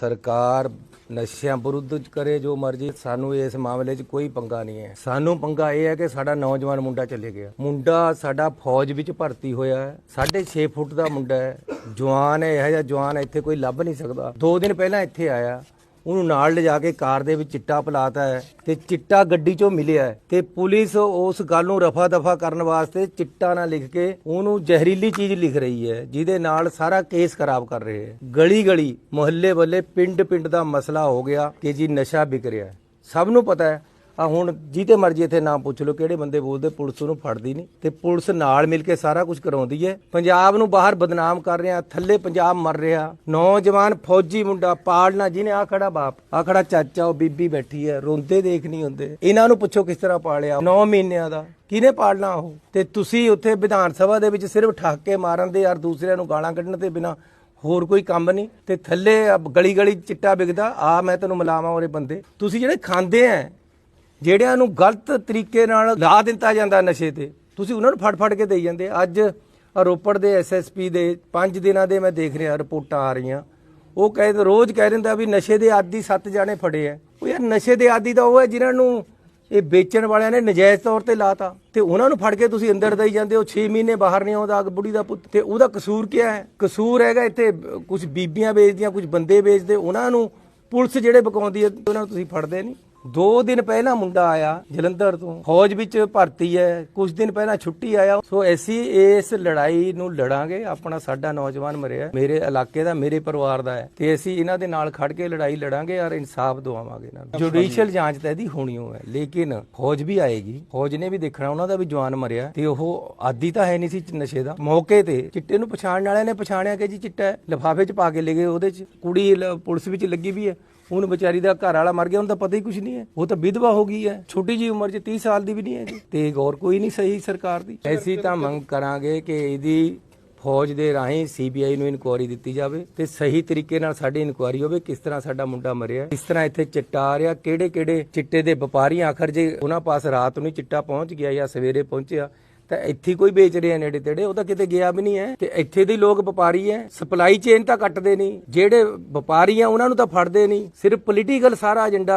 ਸਰਕਾਰ ਨਸ਼ਿਆਂ ਵਿਰੁੱਧ ਕਰੇ ਜੋ ਮਰਜ਼ੀ, ਸਾਨੂੰ ਇਸ ਮਾਮਲੇ 'ਚ ਕੋਈ ਪੰਗਾ ਨਹੀਂ ਹੈ। ਸਾਨੂੰ ਪੰਗਾ ਇਹ ਹੈ ਕਿ ਸਾਡਾ ਨੌਜਵਾਨ ਮੁੰਡਾ ਚਲੇ ਗਿਆ। ਮੁੰਡਾ ਸਾਡਾ ਫੌਜ ਵਿੱਚ ਭਰਤੀ ਹੋਇਆ ਹੈ। 6.5 ਫੁੱਟ ਦਾ ਮੁੰਡਾ ਹੈ। ਜਵਾਨ ਹੈ, ਇਹ ਜਿਹਾ ਜਵਾਨ ਇੱਥੇ ਕੋਈ ਲੱਭ ਨਹੀਂ ਸਕਦਾ। ਦੋ ਦਿਨ ਪਹਿਲਾਂ ਇੱਥੇ ਆਇਆ। ਉਹਨੂੰ ਨਾਲ ਲਿਜਾ ਕੇ ਕਾਰ ਦੇ ਵਿੱਚ ਚਿੱਟਾ ਪਲਾਤਾ ਹੈ ਤੇ ਚਿੱਟਾ ਗੱਡੀ 'ਚੋਂ ਮਿਲਿਆ ਹੈ ਤੇ ਪੁਲਿਸ ਉਸ ਗੱਲ ਨੂੰ ਰਫਾ ਦਫਾ ਕਰਨ ਵਾਸਤੇ ਚਿੱਟਾ ਨਾ ਲਿਖ ਕੇ ਉਹਨੂੰ ਜ਼ਹਿਰੀਲੀ ਚੀਜ਼ ਲਿਖ ਰਹੀ ਹੈ, ਜਿਹਦੇ ਨਾਲ ਸਾਰਾ ਕੇਸ ਖਰਾਬ ਕਰ ਰਹੇ ਹੈ। ਗਲੀ ਗਲੀ ਮੁਹੱਲੇ ਵੱਲੇ ਪਿੰਡ ਪਿੰਡ ਦਾ ਮਸਲਾ ਹੋ ਗਿਆ ਕਿ ਜੀ ਨਸ਼ਾ ਵਿਕ ਰਿਹਾ ਸਭ ਨੂੰ ਪਤਾ ਹੈ ਆ ਹੁਣ ਜਿਹਦੇ ਮਰਜ਼ੀ ਇੱਥੇ ਨਾਮ ਪੁੱਛ ਲਓ, ਕਿਹੜੇ ਬੰਦੇ ਬੋਲਦੇ, ਪੁਲਿਸ ਉਹਨੂੰ ਫੜਦੀ ਨਹੀਂ। ਤੇ ਪੁਲਿਸ ਨਾਲ ਮਿਲ ਕੇ ਸਾਰਾ ਕੁਝ ਕਰਾਉਂਦੀ ਹੈ। ਪੰਜਾਬ ਨੂੰ ਬਾਹਰ ਬਦਨਾਮ ਕਰ ਰਿਹਾ, ਥੱਲੇ ਪੰਜਾਬ ਮਰ ਰਿਹਾ। ਨੌਜਵਾਨ ਫੌਜੀ ਮੁੰਡਾ ਪਾਲਣਾ, ਜਿਹਨੇ ਆ ਖੜਾ ਬਾਪ ਆ ਖੜਾ ਚਾਚਾ, ਉਹ ਬੀਬੀ ਬੈਠੀ ਹੈ, ਰੋਂਦੇ ਦੇਖ ਨਹੀਂ ਹੁੰਦੇ। ਇਹਨਾਂ ਨੂੰ ਪੁੱਛੋ ਕਿਸ ਤਰ੍ਹਾਂ ਪਾਲਿਆ 9 ਮਹੀਨਿਆਂ ਦਾ ਕਿਹਨੇ ਪਾਲਣਾ ਉਹ? ਤੇ ਤੁਸੀਂ ਉੱਥੇ ਵਿਧਾਨ ਸਭਾ ਦੇ ਵਿੱਚ ਸਿਰਫ ਠਾਕੇ ਮਾਰਨ ਦੇ ਯਾਰ ਦੂਸਰਿਆਂ ਨੂੰ ਗਾਲਾਂ ਕੱਢਣ ਤੇ ਬਿਨਾ ਹੋਰ ਕੋਈ ਕੰਮ ਨਹੀਂ। ਤੇ ਥੱਲੇ ਗਲੀ ਗਲੀ ਚਿੱਟਾ ਵਿਕਦਾ, ਆ ਮੈਂ ਤੈਨੂੰ ਮਿਲਾਵਾਂ ਉਹਰੇ ਬੰਦੇ। ਤੁਸੀਂ ਜਿਹੜੇ ਖਾਂਦੇ ਆ ਜਿਹੜਿਆਂ ਨੂੰ ਗਲਤ ਤਰੀਕੇ ਨਾਲ ਲਾ ਦਿੱਤਾ ਜਾਂਦਾ ਨਸ਼ੇ ਤੇ, ਤੁਸੀਂ ਉਹਨਾਂ ਨੂੰ ਫੜ ਫੜ ਕੇ ਦੇਈ ਜਾਂਦੇ। ਅੱਜ ਰੋਪੜ ਦੇ ਐਸਐਸਪੀ ਦੇ 5 ਦਿਨਾਂ ਦੇ ਮੈਂ ਦੇਖ ਰਿਹਾ ਰਿਪੋਰਟਾਂ ਆ ਰਹੀਆਂ। ਉਹ ਕਹਿੰਦੇ ਰੋਜ਼ ਕਹਿ ਦਿੰਦਾ ਵੀ ਨਸ਼ੇ ਦੇ ਆਦੀ ਸੱਤ ਜਾਣੇ ਫੜੇ ਆ ਉਹ ਯਾਰ ਨਸ਼ੇ ਦੇ ਆਦੀ ਤਾਂ ਉਹ ਹੈ ਜਿਨ੍ਹਾਂ ਨੂੰ ਇਹ ਵੇਚਣ ਵਾਲਿਆਂ ਨੇ ਨਜਾਇਜ਼ ਤੌਰ ਤੇ ਲਾਤਾ। ਤੇ ਉਹਨਾਂ ਨੂੰ ਫੜ ਕੇ ਤੁਸੀਂ ਅੰਦਰ ਦੇਈ ਜਾਂਦੇ ਹੋ 6 ਮਹੀਨੇ ਬਾਹਰ ਨਹੀਂ ਆਉਂਦਾ ਅਗ ਬੁੜੀ ਦਾ ਪੁੱਤ। ਤੇ ਉਹਦਾ ਕਸੂਰ ਕੀ ਹੈ ਕਸੂਰ ਹੈਗਾ ਇੱਥੇ ਕੁਝ ਬੀਬੀਆਂ ਵੇਚਦੀਆਂ ਕੁਝ ਬੰਦੇ ਵੇਚਦੇ, ਉਹਨਾਂ ਨੂੰ ਪੁਲਿਸ ਜਿਹੜੇ ਬਕਾਉਂਦੀ ਹੈ ਉਹਨਾਂ ਨੂੰ ਤੁਸੀਂ ਫੜਦੇ ਨਹੀਂ। ਦੋ ਦਿਨ ਪਹਿਲਾਂ ਮੁੰਡਾ ਆਇਆ ਜਲੰਧਰ ਤੋਂ। ਫੌਜ ਵਿੱਚ ਭਰਤੀ ਹੈ, ਕੁਝ ਦਿਨ ਪਹਿਲਾਂ ਛੁੱਟੀ ਆਇਆ। ਸੋ ਅਸੀਂ ਇਸ ਲੜਾਈ ਨੂੰ ਲੜਾਂਗੇ। ਆਪਣਾ ਸਾਡਾ ਨੌਜਵਾਨ ਮਰਿਆ। ਮੇਰੇ ਇਲਾਕੇ ਦਾ, ਮੇਰੇ ਪਰਿਵਾਰ ਦਾ ਹੈ। ਤੇ ਅਸੀਂ ਇਹਨਾਂ ਦੇ ਨਾਲ ਖੜ ਕੇ ਲੜਾਈ ਲੜਾਂਗੇ ਔਰ ਇਨਸਾਫ ਦਵਾਵਾਂਗੇ ਇਹਨਾਂ ਨੂੰ। ਜੁਡੀਸ਼ੀਅਲ ਜਾਂਚ ਤਾਂ ਇਹਦੀ ਹੋਣੀ ਹੋ ਹੈ, ਲੇਕਿਨ ਫੌਜ ਵੀ ਆਏਗੀ। ਫੌਜ ਨੇ ਵੀ ਦੇਖਣਾ, ਉਹਨਾਂ ਦਾ ਵੀ ਜਵਾਨ ਮਰਿਆ। ਤੇ ਉਹ ਆਦੀ ਤਾਂ ਹੈ ਨਹੀਂ ਸੀ ਨਸ਼ੇ ਦਾ। ਮੌਕੇ ਤੇ ਚਿੱਟੇ ਨੂੰ ਪਛਾਣਨ ਵਾਲਿਆਂ ਨੇ ਪਛਾਣਿਆ ਕਿ ਜੀ ਚਿੱਟਾ ਹੈ, ਲਿਫਾਫੇ 'ਚ ਪਾ ਕੇ ਲੈ ਗਏ ਉਹਦੇ 'ਚ। ਕੁੜੀ ਪੁਲਿਸ ਵਿੱਚ ਲੱਗੀ ਵੀ ਹੈ। ਉਹਨੂੰ ਵਿਚਾਰੀ ਦਾ ਘਰ ਵਾਲਾ ਮਰ ਗਿਆ, ਉਹਨੂੰ ਤਾਂ ਪਤਾ ਹੀ ਕੁਝ ਨਹੀਂ ਹੈ। ਉਹ ਤਾਂ ਵਿਧਵਾ ਹੋ ਗਈ ਹੈ। ਛੋਟੀ ਜੀ ਉਮਰ 'ਚ 30 ਸਾਲ ਦੀ ਵੀ ਨਹੀਂ ਹੈ ਜੀ ਤੇ ਗੌਰ ਕੋਈ ਨਹੀਂ ਸਹੀ ਸਰਕਾਰ ਦੀ। ਐਸੀ ਤਾਂ ਮੰਗ ਕਰਾਂਗੇ ਕਿ ਇਹਦੀ ਫੌਜ ਦੇ ਰਾਹੀਂ ਸੀਬੀਆਈ ਨੂੰ ਇਨਕੁਆਰੀ ਦਿੱਤੀ ਜਾਵੇ ਤੇ ਸਹੀ ਤਰੀਕੇ ਨਾਲ ਸਾਡੀ ਇਨਕੁਆਰੀ ਹੋਵੇ, ਕਿਸ ਤਰ੍ਹਾਂ ਸਾਡਾ ਮੁੰਡਾ ਮਰਿਆ, ਕਿਸ ਤਰ੍ਹਾਂ ਇੱਥੇ ਚਿੱਟਾ ਆ ਰਿਹਾ ਕਿਹੜੇ ਕਿਹੜੇ ਚਿੱਟੇ ਦੇ ਵਪਾਰੀ ਆਖਰ ਜੇ ਉਹਨਾਂ ਪਾਸ ਰਾਤ ਨੂੰ ਚਿੱਟਾ ਪਹੁੰਚ ਗਿਆ ਜਾਂ ਸਵੇਰੇ ਪਹੁੰਚਿਆ ਤਾਂ ਇੱਥੇ ਕੋਈ ਵੇਚ ਰਿਹਾ ਨੇੜੇ ਤੇੜੇ, ਉਹ ਤਾਂ ਕਿਤੇ ਗਿਆ ਵੀ ਨਹੀਂ ਹੈ। ਤੇ ਇੱਥੇ ਦੇ ਲੋਕ ਵਪਾਰੀ ਹੈ। ਸਪਲਾਈ ਚੇਨ ਤਾਂ ਕੱਟਦੇ ਨਹੀਂ। ਜਿਹੜੇ ਵਪਾਰੀ ਆ, ਉਹਨਾਂ ਨੂੰ ਤਾਂ ਫੜਦੇ ਨਹੀਂ। ਸਿਰਫ ਪੋਲੀਟੀਕਲ ਸਾਰਾ ਏਜੰਡਾ